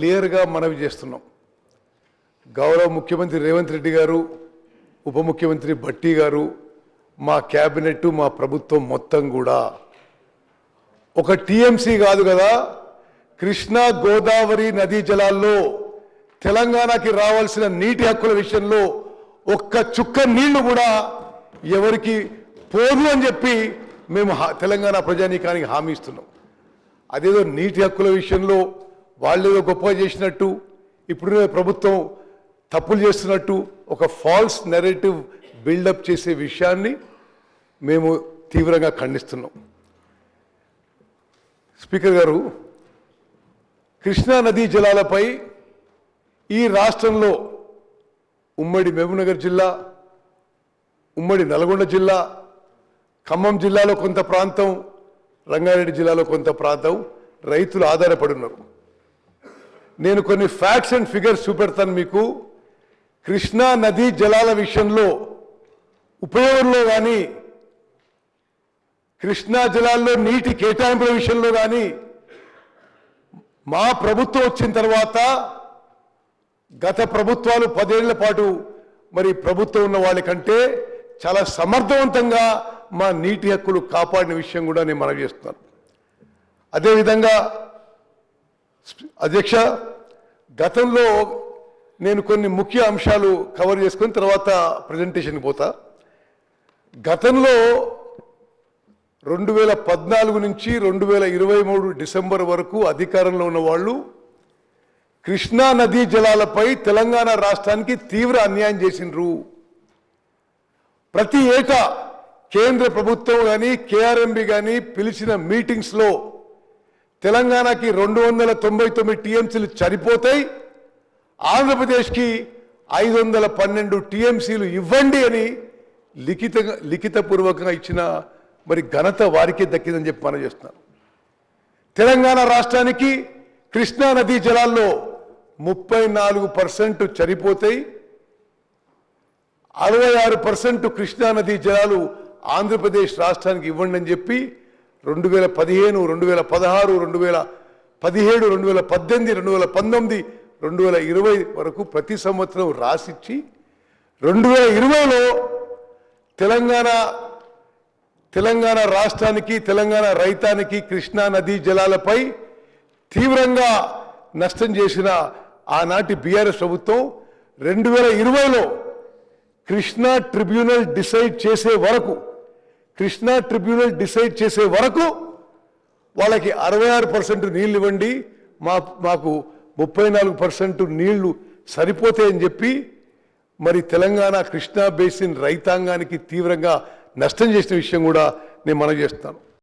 క్లియర్గా మనవి చేస్తున్నాం. గౌరవ ముఖ్యమంత్రి రేవంత్ రెడ్డి గారు ఉప ముఖ్యమంత్రి భట్టి గారు మా క్యాబినెట్ మా ప్రభుత్వం మొత్తం కూడా. ఒక టీఎంసీ కాదు కదా కృష్ణా గోదావరి నదీ జలాల్లో తెలంగాణకి రావాల్సిన నీటి హక్కుల విషయంలో ఒక్క చుక్క నీళ్ళు కూడా ఎవరికి పోదు అని చెప్పి మేము తెలంగాణ ప్రజానీకానికి హామీ ఇస్తున్నాం. అదేదో నీటి హక్కుల విషయంలో వాళ్ళేదో గొప్ప చేసినట్టు ఇప్పుడు ప్రభుత్వం తప్పులు చేస్తున్నట్టు ఒక ఫాల్స్ నెరేటివ్ బిల్డప్ చేసే విషయాన్ని మేము తీవ్రంగా ఖండిస్తున్నాం. స్పీకర్ గారు కృష్ణా నదీ జలాలపై ఈ రాష్ట్రంలో ఉమ్మడి మహబూబ్నగర్ జిల్లా ఉమ్మడి నల్గొండ జిల్లా ఖమ్మం జిల్లాలో కొంత ప్రాంతం రంగారెడ్డి జిల్లాలో కొంత ప్రాంతం రైతులు ఆధారపడి ఉన్నారు. నేను కొన్ని ఫ్యాక్ట్స్ అండ్ ఫిగర్స్ చూపెడతాను మీకు. కృష్ణా నదీ జలాల విషయంలో ఉపయోగంలో కానీ కృష్ణా జలాల్లో నీటి కేటాయింపుల విషయంలో కానీ మా ప్రభుత్వం వచ్చిన తర్వాత గత ప్రభుత్వాలు పదేళ్ళ పాటు మరి ప్రభుత్వం ఉన్న వాళ్ళకంటే చాలా సమర్థవంతంగా మా నీటి హక్కులు కాపాడిన విషయం కూడా నేను మనవి చేస్తున్నాను. అదేవిధంగా అధ్యక్ష గతంలో నేను కొన్ని ముఖ్య అంశాలు కవర్ చేసుకుని తర్వాత ప్రజెంటేషన్కి పోతా. గతంలో రెండు వేల పద్నాలుగు నుంచి రెండు వేల ఇరవై మూడు డిసెంబర్ వరకు అధికారంలో ఉన్న వాళ్ళు కృష్ణా నదీ జలాలపై తెలంగాణ రాష్ట్రానికి తీవ్ర అన్యాయం చేసిండ్రు. ప్రతి ఏటా కేంద్ర ప్రభుత్వం కానీ కేఆర్ఎంబి కానీ పిలిచిన మీటింగ్స్లో తెలంగాణకి రెండు వందల తొంభై తొమ్మిది టీఎంసీలు చనిపోతాయి ఆంధ్రప్రదేశ్కి ఐదు వందల పన్నెండు టీఎంసీలు ఇవ్వండి అని లిఖిత లిఖితపూర్వకంగా ఇచ్చిన మరి ఘనత వారికే దక్కిందని చెప్పి మనం తెలంగాణ రాష్ట్రానికి కృష్ణా నదీ జలాల్లో ముప్పై నాలుగు పర్సెంట్ చనిపోతాయి అరవై ఆరు పర్సెంట్ కృష్ణా నదీ జలాలు ఆంధ్రప్రదేశ్ రాష్ట్రానికి ఇవ్వండి అని చెప్పి రెండు వేల పదిహేను రెండు వేల పదహారు రెండు వేల పదిహేడు రెండు వేల పద్దెనిమిది రెండు వేల పంతొమ్మిది రెండు వేల ఇరవై వరకు ప్రతి సంవత్సరం రాసిచ్చి రెండు వేల ఇరవైలో తెలంగాణ తెలంగాణ రాష్ట్రానికి తెలంగాణ రైతానికి కృష్ణా నదీ జలాలపై తీవ్రంగా నష్టం చేసిన ఆనాటి బీఆర్ఎస్ ప్రభుత్వం రెండు వేల ఇరవైలో కృష్ణా ట్రిబ్యునల్ డిసైడ్ చేసే వరకు కృష్ణా ట్రిబ్యునల్ డిసైడ్ చేసే వరకు వాళ్ళకి అరవై ఆరు పర్సెంట్ నీళ్ళు ఇవ్వండి మా మాకు ముప్పై నాలుగు పర్సెంట్ నీళ్ళు సరిపోతాయని చెప్పి మరి తెలంగాణ కృష్ణా బేసిన్ రైతాంగానికి తీవ్రంగా నష్టం చేసిన విషయం కూడా నేను మనం చేస్తాను.